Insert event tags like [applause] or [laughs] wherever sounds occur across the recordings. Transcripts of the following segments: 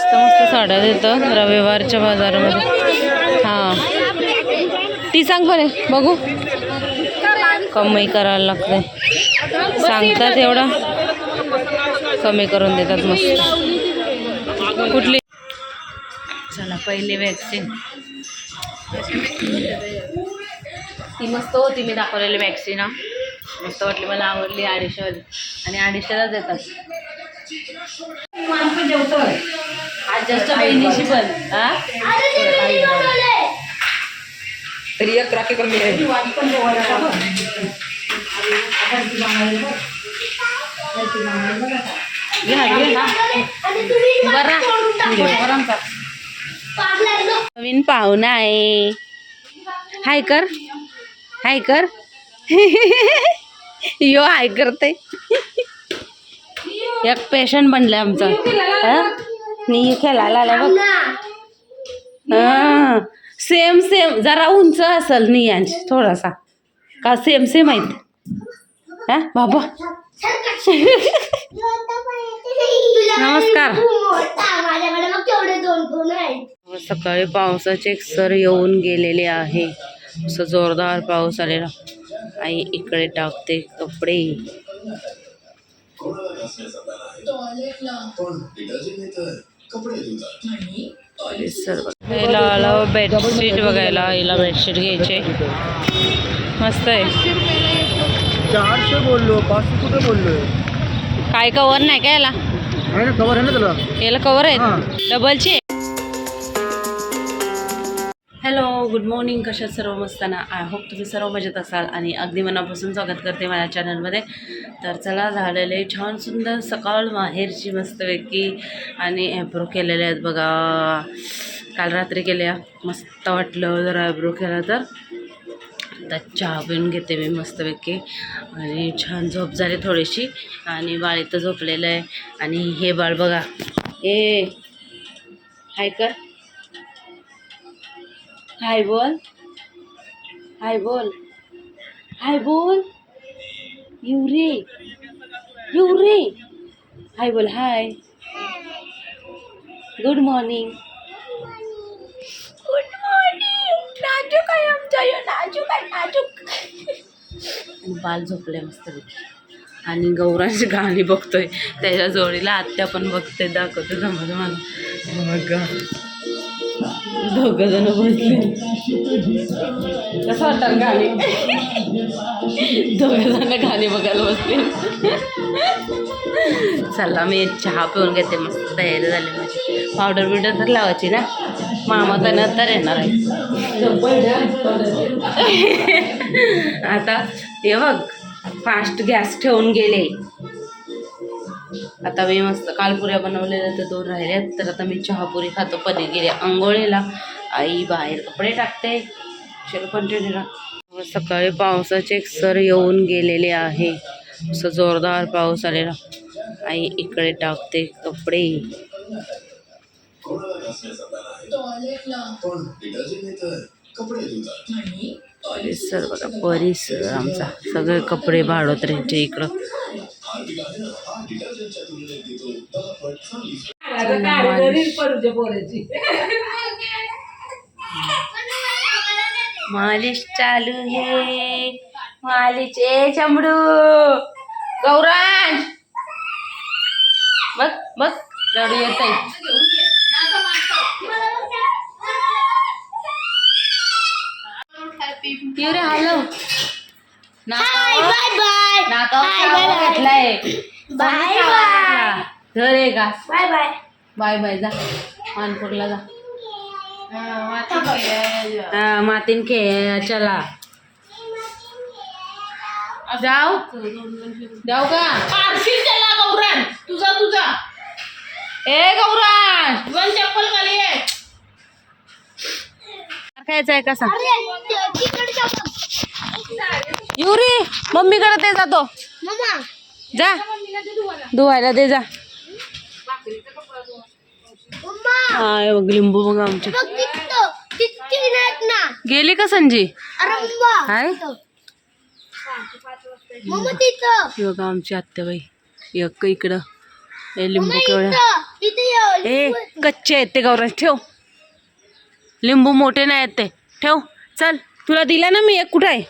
मस्त मस्त साड्या देतं रविवारच्या बाजारामध्ये. हां. ती सांग बरे बघू. कमी करायला लागते सांगतात एवढा. कमी करून देतात मस्त. कुठली? चला पहिली वॅक्सिन ती मस्त होती मी दाखवलेली वॅक्सिन मस्त वाटली मला आवडली अडीचशे आणि अडीचशेलाच देतात. बहिणीशी पण तरी एक राखी कमी आहे बरं. नवीन पाहुणा आहे. हाय कर. हाय कर. [laughs] यो हाय करते. एक पेशंट बनले आमचा. मी खेळायला आला बघ. हा. सेम सेम जरा उंच असेल नियांश थोडासा. का सेम सेम आहेत? हा? बाबा. नमस्कार. सकाळी पावसाचे सर येऊन गेलेले आहे. असं जोरदार पाऊस आलेला. आई इकडे टाकते कपडे. आलं बेडशीट बघायला हिला बेडशीट घ्यायचे मस्त आहे चारशे बोललो पाचशे कुठे बोललोय काय कवर नाही का याला? आहे ना कवर आहे ना त्याला? याला कवर. आहेत? डबलचे हॅलो गुड मॉर्निंग कशा सर्व मस्ताना आय होप तुम्ही सर्व मजेत असाल आणि अगदी मनापासून स्वागत करते माझ्या चॅनलमध्ये तर चला झालेले छान सुंदर सकाळ माहेरची मस्तपैकी आणि ॲब्रो केलेले आहेत बघा. काल रात्री केल्या. मस्त वाटलं जर ॲब्रो केला तर. आता चहा पिऊन घेते मी मस्तपैकी. आणि छान झोप झाली थोडीशी. आणि बाळ इथं झोपलेलं आहे. आणि हे बाळ बघा. ए हाय कर. हाय बोल. हाय बोल. हाय बोल. येऊ रे. येऊ रे. हाय बोल hi. Good morning good morning नाजूक आहे आमचा यो नाजूक आहे नाजूक. आणि बाल झोपले मस्तपैकी आणि गौरांची गाणी बघतोय. त्याच्या जोडीला आत्या पण बघते दाखवते जमत मला बघा दोघ जण बसले. कसं वाटतं गाणे? दोघ जण गाणे बघायला बसले. चला मी चहा पिऊन घेते. मस्त तयारी झाली माझी. पावडर बिवडर तर लावायची ना? मामा तर नंतर येणार आहे. आता हे बघ फास्ट गॅस ठेवून गेले. आता मी मस्त कालपुऱ्या बनवलेल्या तर दोन राहिल्यात. तर आता मी चहापुरी खातो पनीर गेले आंघोळीला. आई बाहेर कपडे टाकते. चलो कंटिन्यू सकाळी पावसाचे एक सर येऊन गेलेले आहे. असं जोरदार पाऊस आलेला. आई इकडे टाकते कपडे. परिसर बघा परिसर आमचा. सगळे कपडे भाडवत त्यांच्या इकडं. मालिश चालू हे मालिश ए चमडू गौरांश. बघ बघ रडू येत आहे रे हॅलो. Hi bye bye. नाकावर घेतलाय. Bye bye. धर आहे का बाय बाय. बाय बाय जा. मानपूरला जा. हा मातीन खेळ. चला. जाऊ. जाऊ का? त्याला गौरान. तुझा तुझा ए गौराज दोन चप्पल खाली आहे खायचा आहे कसा? युरी मम्मीकडे ते जातो मम्मा जा. धुवायला दे जा. मम्मा हा बघ लिंबू बघा आमचे. बघ तिथं. तिथं तीन आहेत ना. गेली का संजी? हाय. हे बघा आमची आत्याबाई. एक इकडं. हे लिंबू केवढे इथं. इथे ये. ए कच्चे आहेत ते गौरांश. ठेव. लिंबू मोठे नाही आहेत ते. ठेव. चल. तुला दिला ना मी एक? कुठं आहे?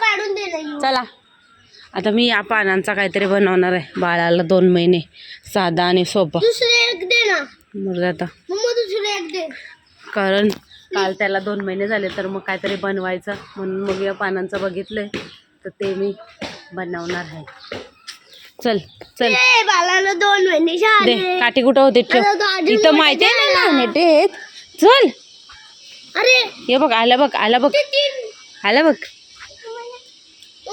काढून दिलं चला. आता मी या पानांचा काहीतरी बनवणार आहे. बाळाला दोन महिने साधा आणि सोपा. दुसरे एक दे ना. मग आता मम्मा दुसरे एक दे. कारण काल त्याला दोन महिने झाले तर मग काहीतरी बनवायचं. म्हणून मग या पानांचं बघितलंय. तर ते मी बनवणार आहे. चल चल. ए, बालाला दोन महिने दे झाले. काठी कुठं होते? ठेव. आता तो अजून इथं माहिती आहे ना आहेत. चल. अरे! हे बघ आला बघ आला बघ. आला बघ.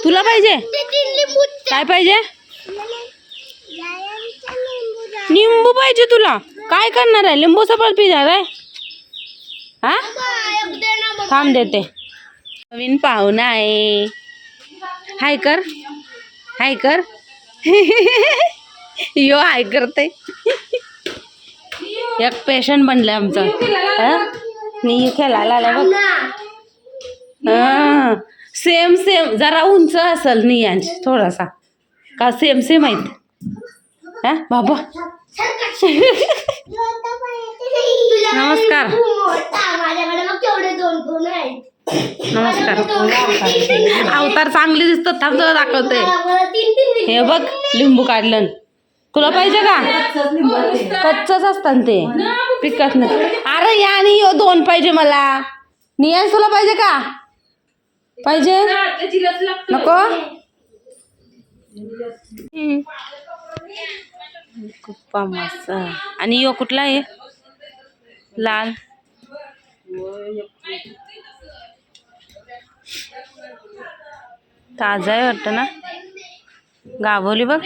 तुला पाहिजे? काय पाहिजे? लिंबू पाहिजे तुला. काय करणार आहे? लिंबू सफळ पिणार आहे? हा? थांब देते. नवीन पाहुणा आहे. हाय कर. हाय कर. [laughs] यो हाय करते. एक पेशंट बनलं आमचं. मी खेळायला आलाय बघ. हा सेम सेम जरा उंच असेल नियांश थोडासा. का सेम सेम आहेत? हा बाबा. नमस्कार. नमस्कार. अवतार चांगले दिसतात थांब दाखवते. हे बघ लिंबू काढलं. तुला पाहिजे का? कच्चच असतात ते. पिकत नाही. अरे या आणि यो दोन पाहिजे मला. नियांश तुला पाहिजे का? पाहिजे? नको? हम्म. कुप्पा मस्त. आणि यो कुठला आहे? लाल. ताजा आहे वाटतं ना? गाभवली बघ.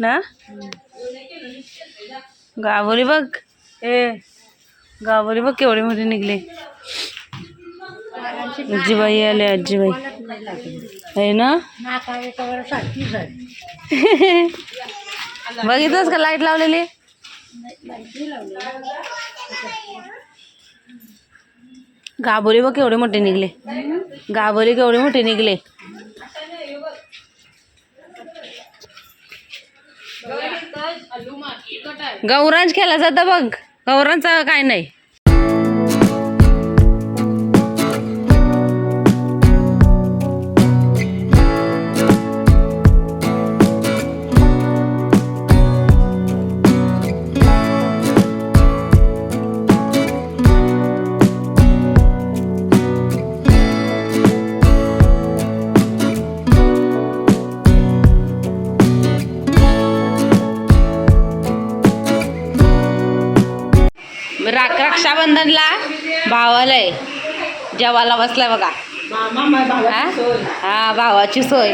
ना? गावरी बघ. ए गावरी बघ केवढी मोठी निघली. आजीबाई आले आजीबाई. आहे ना? [laughs] बघितलंस का लाइट लावलेली? गाभोरी बघ केवढे मोठे निघले. गाभोली केवढे मोठे निघले. गौरांज खेळला जातं बघ. गौरांचा काय नाही. रक्षाबंधनला भावाला आहे जेवायला बसलाय बघा. हा? भावाची सोय.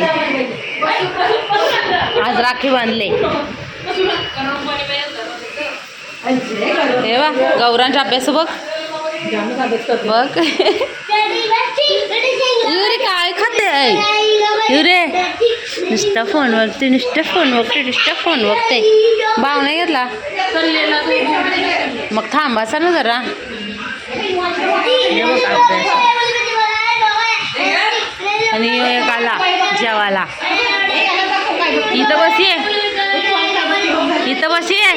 आज राखी बांधले. हे बा गौरांचा अभ्यास बघ. बघ. [laughs] काय खाते आहे? युरे नुसता फोन बघते नुसतं फोन बघते नुसतं फोन बघते भाव नाही घेतला? मग थांबाचा ना जरा. आणि ह्यो एक आला जेवायला. इथं बसी. ये इथं बस. ये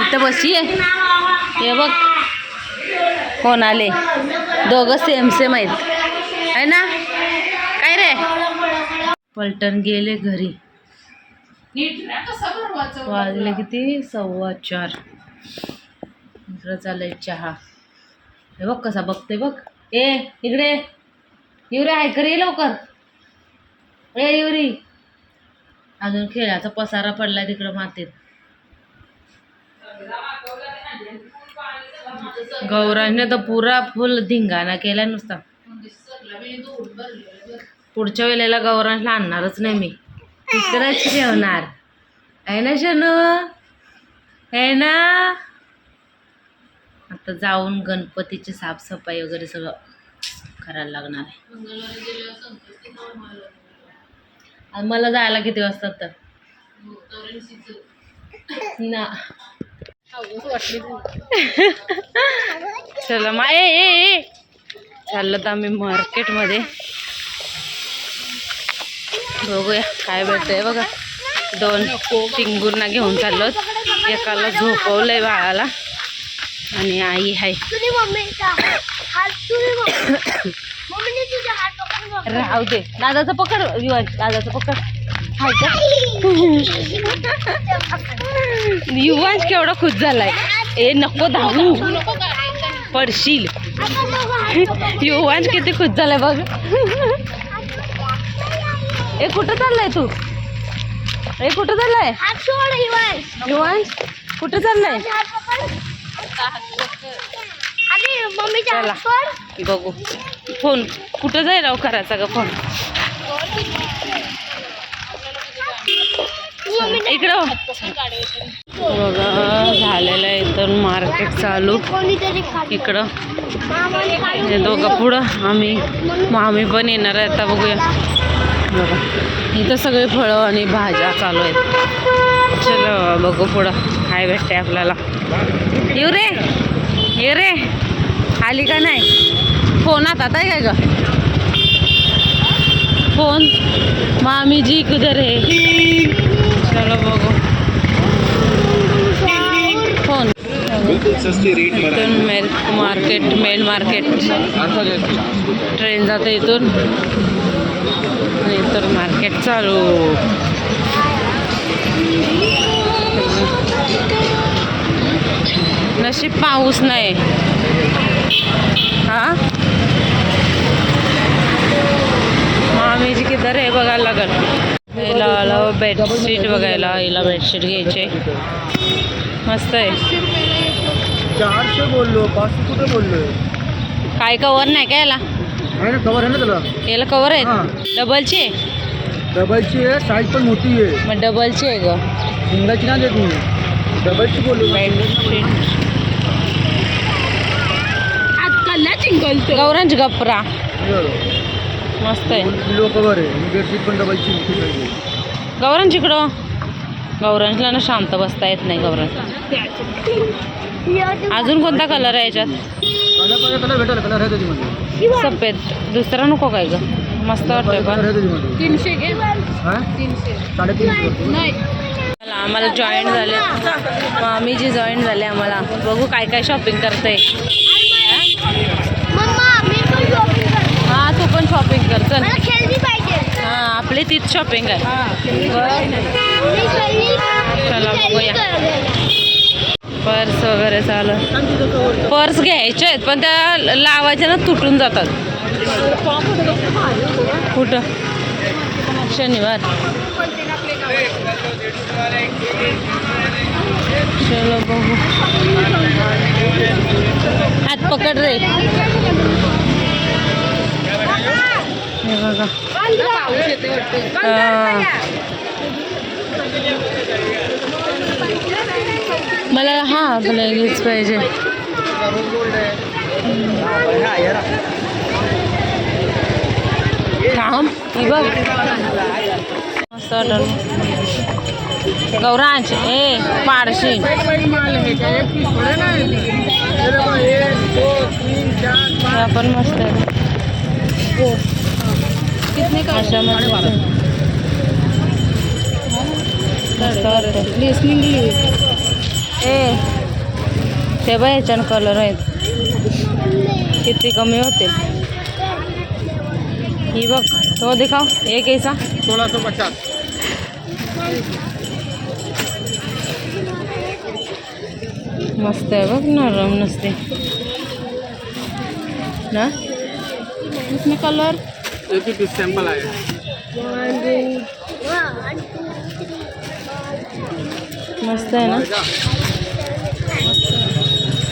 इथं बसी. ये हे बघ. कोणाले? दोघं सेम सेम आहेत. आहे ना? काय रे? पलटण गेले घरी. वाजले किती? सव्वा चार. दुसरं चाललंय चहा. हे बघ कसा बघते बघ. ए इकडे. युरे ऐकर ये लवकर. ए युरी. अजून खेळाचा पसारा पडलाय तिकडं मातीत. गौरांनी तर पुरा फुल धिंगाणा केला नुसता. पुढच्या वेळेला गौरांना आणणारच नाही मी. इकडंच ठेवणार आहे ना शनू? आहे ना? आता जाऊन गणपतीची साफसफाई वगैरे सगळं करायला लागणार आहे. मला जायला किती वाजतात तर? ना. चला मा ए ए चाललं तर आम्ही मार्केटमध्ये. बघूया काय भेटतंय बघा. दोन टिंगूरना घेऊन चाललो एकाला झोपवलंय बाळाला. आणि आई आहे [coughs] राहू दे. दादाचं पकड युवन दादाचं पकड. हाय का? [laughs] युवांश केवढा खुश झालाय. ए नको धावू. पडशील. [laughs] युवांश किती खुश झालाय बघ. ए कुठं चाललाय तू? ए कुठं चाललाय? युवांश कुठं चाललाय? बघू. फोन. कुठं जाय राव करायचा ग फोन. इकडं. हो. बघा झालेलं आहे इथून मार्केट चालू. इकडं. हे दोघं पुढं. आम्ही मामी पण येणार आहे. आता बघूया. बघा. इथं सगळे फळं आणि भाज्या चालू आहेत. चलो बघू पुढं. काय भेटते आपल्याला. येऊ रे. ये रे. आली का नाही? फोन आता काय ग? फोन. मामी जी कुदर आहे चलो बघू. फोन इथून mail market mail market train जाते इथून. आणि इथून मार्केट चालू. नशीब पाऊस नाही. हा? मामीची किधर आहे बघायला लागल. हिला आलं बेडशीट बघायला हिला बेडशीट घ्यायचे. मस्त आहे. चारशे बोललो पाचशे कुठे बोललोय काय कवर नाही का याला? आहे ना कवर आहे ना त्याला? याला कवर हां. आहेत डबलचे डबलची आहे साईज पण मोठी आहे. मग डबलचे आहे ग. सिंगलाची ना देत मी. डबलची बोललो. बेडशीट हात कल्ला चिंगलतो गपरा. मस्त आहे. किलो कवर आहे बेडशीट पण डबलची गौरांच इकडं. गौरांचला ना शांत बसता येत नाही गौरांच अजून कोणता कलर आहे याच्यात? कलर पाहिजे कलर भेटेल कलर आहे त्याच्यामध्ये. सफेद. दुसरा नको काय ग? मस्त वाटतंय पण. तीनशे घे. हा? साडेतीनशे. नाही. आम्हाला जॉईन झाले. मामी जी जॉईन झाले आम्हाला. बघू काय काय शॉपिंग करते मम्मा मी पण shopping करते. हा तू पण शॉपिंग कर चल. मला खेळणी पाहिजे. हा आपली तीच शॉपिंग आहे. चला, बघूया. करते. पर्स वगैरे चालू. पर्स घ्यायचे आहेत पण त्या लावायच्या ना तुटून जातात. कुठं? शनिवार. चलो बघू. हात पकड रे. हे बघा. हा. मला हा पाहिजे. थांब ही बघ. मस्त वाटल. गौरांश ए पाडशी. हा पण मस्त आहे. अशा मध्ये मस्त वाटतं ए ते बघ ह्याच्यानं कलर आहेत। किती कमी होते? ही बघ तो दिखाव एक ऐसा। सोळा सौ पचास। मस्त आहे बघ नरम नसते ना? इसमें कलर एक ही पीस सैंपल आया मस्त आहे ना?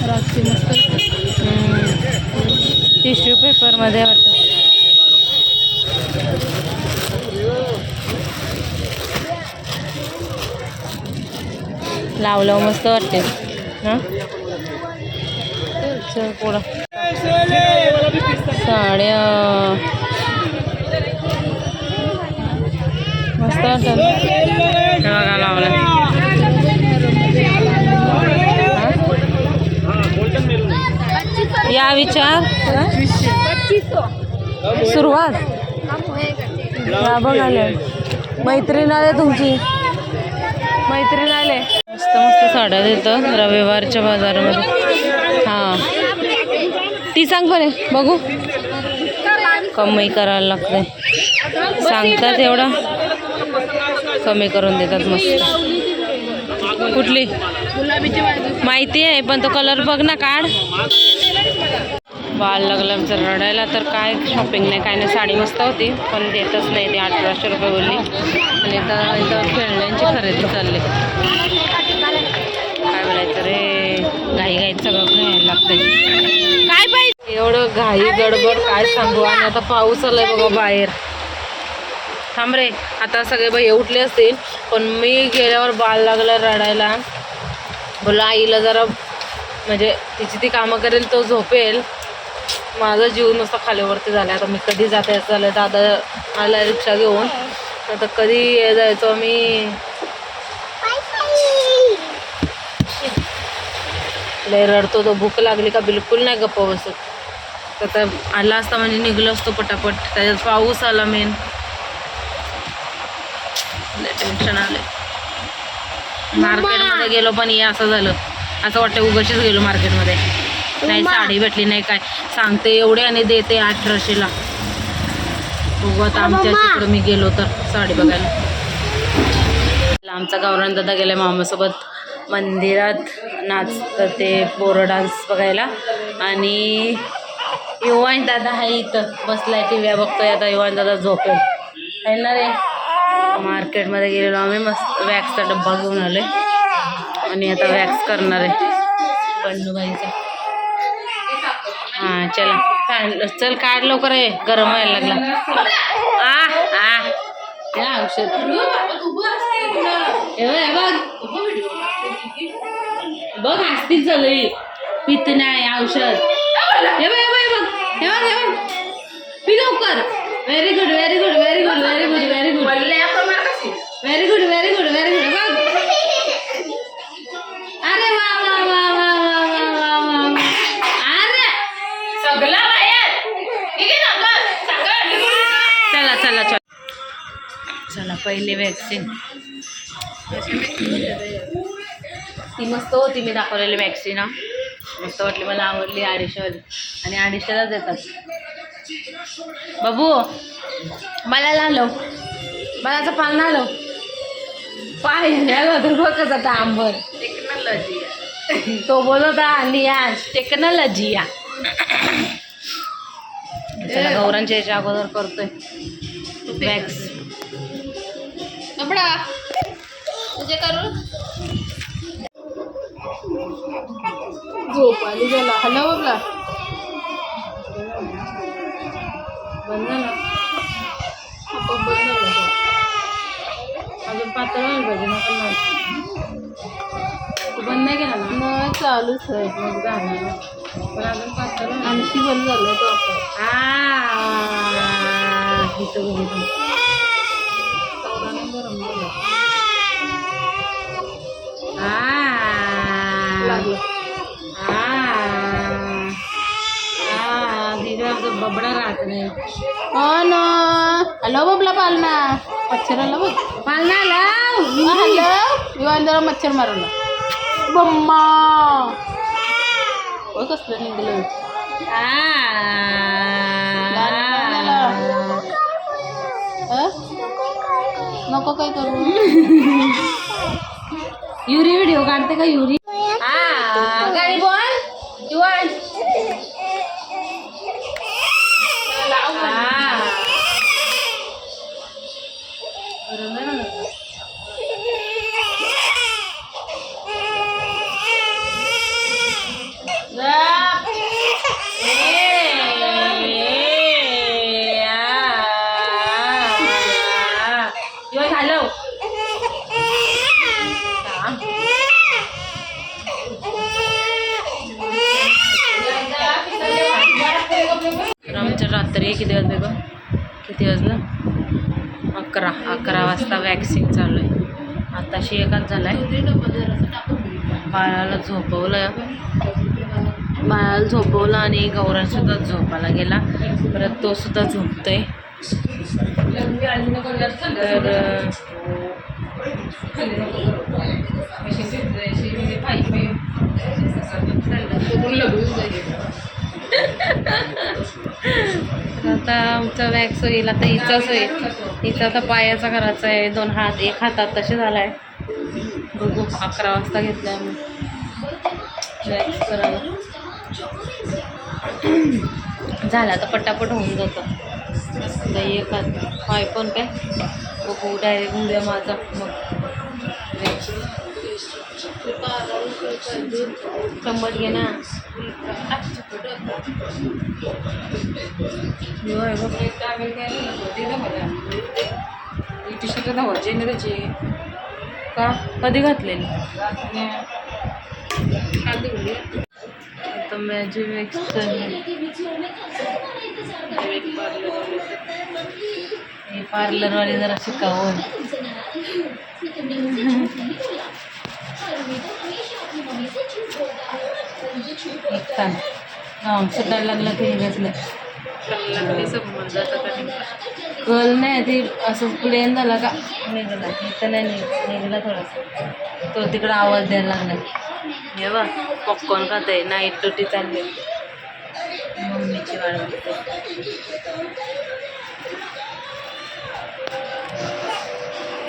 रातची मस्त. टिश्यू पेपरमध्ये वाटतं. लावलं मस्त वाटते. हां? चल पुढं. साड्या मस्त बघा या विचार. सुरुवात. हा बघ आले मैत्रीण आले तुमची. मैत्रीण आले. मस्त मस्त साड्या देतं रविवारच्या बाजारामध्ये. हां. ती सांग बरे बघू. कमी करायला लागते. सांगतात एवढा. कमी करून देतात मस्त. कुठली? माहिती आहे पण तो कलर बघ ना काढ. बाल लागला आमचं रडायला तर काय शॉपिंग नाही काय नाही. साडी मस्त होती पण देतच नाही ती अठराशे रुपये बोलली. आणि आता इथं खेळण्यांची खरेदी चालली. काय बोलायचं रे? घाई घाईत सगळं घ्यायला लागतंय. काय पाहिजे एवढं घाई गडबड काय सांगू? आणि आता पाऊस आलाय बघा बाहेर. थांब रे आता सगळे बाई उठले असतील पण मी गेल्यावर बाल लागला रडायला. बोला आईला जरा म्हणजे तिची ती कामं करेल तो झोपेल. माझा जीव नुसता खालीवरती झाला आता मी कधी जाता असं झालं दादा आला रिक्षा घेऊन. आता कधी जायचो मी लय रडतो तो. भूक लागली का बिलकुल नाही गप्प बसत. तर आला असता म्हणजे निघलो असतो पटापट. त्याच्यात पाऊस आला मेन टेन्शन आले मार्केटमध्ये गेलो पण हे असं झालं. असं वाटतं उगाशीच गेलो मार्केटमध्ये नाही साडी भेटली नाही काय. सांगते एवढे आणि देते अठराशेला. बघू आता आमच्या तिकडं मी गेलो तर साडी बघायला. आमचा गावरान दादा गेला मामासोबत. मंदिरात नाचतं ते पोरं डान्स बघायला. आणि युवान दादा आहे इथं. बसलाय टी व्ही बघतोय. आता युवान दादा झोपेल. आहे ना रे? मार्केटमध्ये गेलेलो आम्ही. मस्त वॅक्सचा डब्बा घेऊन आलो आणि आता वॅक्स करणार आहे. बंडूबाईचा. हां चला. काय चल काढ लवकर आहे गरम व्हायला लागला. आ आ. या औषध. बघ, हे झालं पित नाही औषध. हे बघ हे बघ हे बघ. हे बघ हे बघ. पी लवकर. Very good very good very good very good very good very good very good very good बघ अरे वा वा वा वा वा वा वा वा अरे चला चला चला चला. पहिली वॅक्सिन ती मस्त होती मी दाखवलेली वॅक्सिन मस्त वाटली मला आवडली अडीचशेवाली आणि अडीचशेलाच देतात. बाबू मला लालो. मला पाल नालो पाय झालं तर बघ कसं आता आंबर टेक्नॉलॉजी तो बोलवता लिया टेक्नॉलॉजी चला गौरांच्या याच्या अगोदर करतोय. वॅक्स कपडा. तुझे करू? झोप आली हॅलो बघला Banana. Ako banana ko. Ako patron ba din ako na. बंद नाही केला ना मग चालूच आहे मग झालं पण अजून पातळ आमची बंद झालं तो आपण इथं बघितलं चौदा नंबर हा बबडा राहत नाही. हो ना. हॅलो बबला पालना. मच्छर आला बघ पालना आला हॅलो विवांदरा मच्छर मारून बम्मा. हो कसलं निघलं नको काय करू. [laughs] युरी व्हिडिओ काढते का युरी? हा. गाडी बोल. तू आण. झोपवलं आणि गौरासुद्धा झोपायला गेला. परत तो सुद्धा झोपतोय. तर आता आमचा वॅक्स होईल आता हिचाच होईल हिचा आता पायाचा करायचा आहे. दोन हात एक हातात तसे झाला आहे बघू अकरा वाजता घेतला आम्ही. वॅक्स करायला [clears throat] झाला तर पटापट होऊन जातं. दही एखाद हात पण काय? बघू डायरेक्ट उद्या माझा. मग. वॅक्स घे ना. होय बघ. का? कधी घातलेली? आता मॅजिक मिक्स हे पार्लरवाले जरा शिकावं. एक हा सुटायला लागलं की निघायचं कल नाही ते असं पुढे झाला का? निघाला. तर नाही निघ निघाला थोडासा. तो तिकडं आवाज द्यायला लागला. हे बा पॉपकॉर्न खाते नाईट ड्युटी चालली. मम्मीची वाढ बघते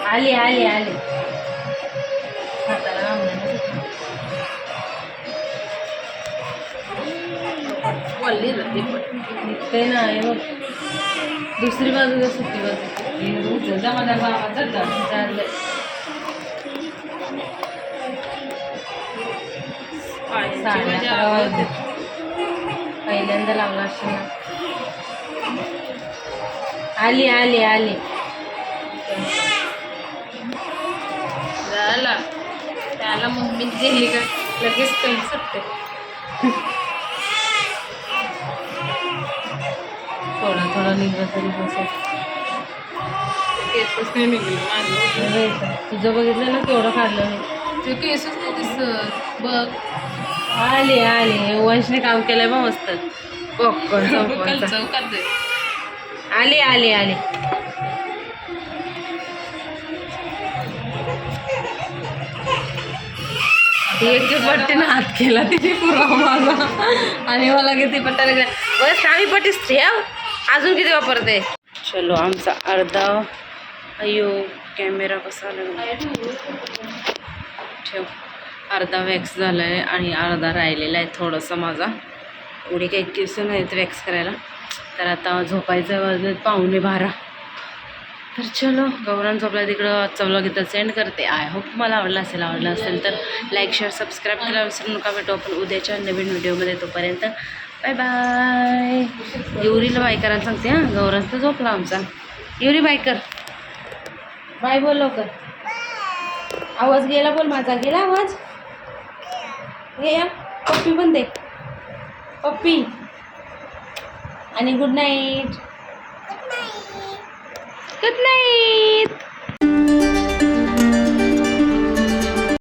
आली आली आली. निघतंय ना हे. बघ दुसरी बाजू का सुट्टी बाजू. चाललंय साडे अकरा वाजले. पहिल्यांदा लावला असेल ना आली आली आली. झाला त्याला मम्मी गेली का? लगेच काही सुटते. [laughs] थोडा थोडा निघलं तरी केसच नाही निघलं माझं. तुझं बघितलं ना केवढं काढलं ते केसच नाही दिसत बघ. आली आली. वंशने काम केलंय बा मस्त. पॉपकॉर्न. चौकात. आली आली आली. एक पट्टीनं हात केला तिथे पुरा माझा. आणि मला किती पट्ट्याला गेला बस आम्ही पट्टीच ठेव. अजून किती वापरते? चलो आमचा अर्धा. अयो कॅमेरा कसा लागला ठेव. अर्धा वॅक्स झाला आहे आणि अर्धा राहिलेला आहे थोडंसं माझा. एवढी काही केस नाहीत वॅक्स करायला. तर आता झोपायचं वाजत पाहुणे बारा. तर चलो गौरान झोपला तिकडं. आजचा ब्लॉग इथं सेंड करते. आय होप मला आवडला असेल आवडला असेल तर लाईक शेअर सबस्क्राईब करायला विसरू नका. भेटू आपण उद्याच्या नवीन व्हिडिओमध्ये तोपर्यंत. Bye bye. युरीला बाय करायला सांगते हां. तर झोपला आमचा. युरी बाय कर. बाय बोल लवकर. आवाज गेला बोल माझा. गेला आवाज? हे या. पप्पी पण दे. पप्पी. आणि गुड नाईट गुड नाईट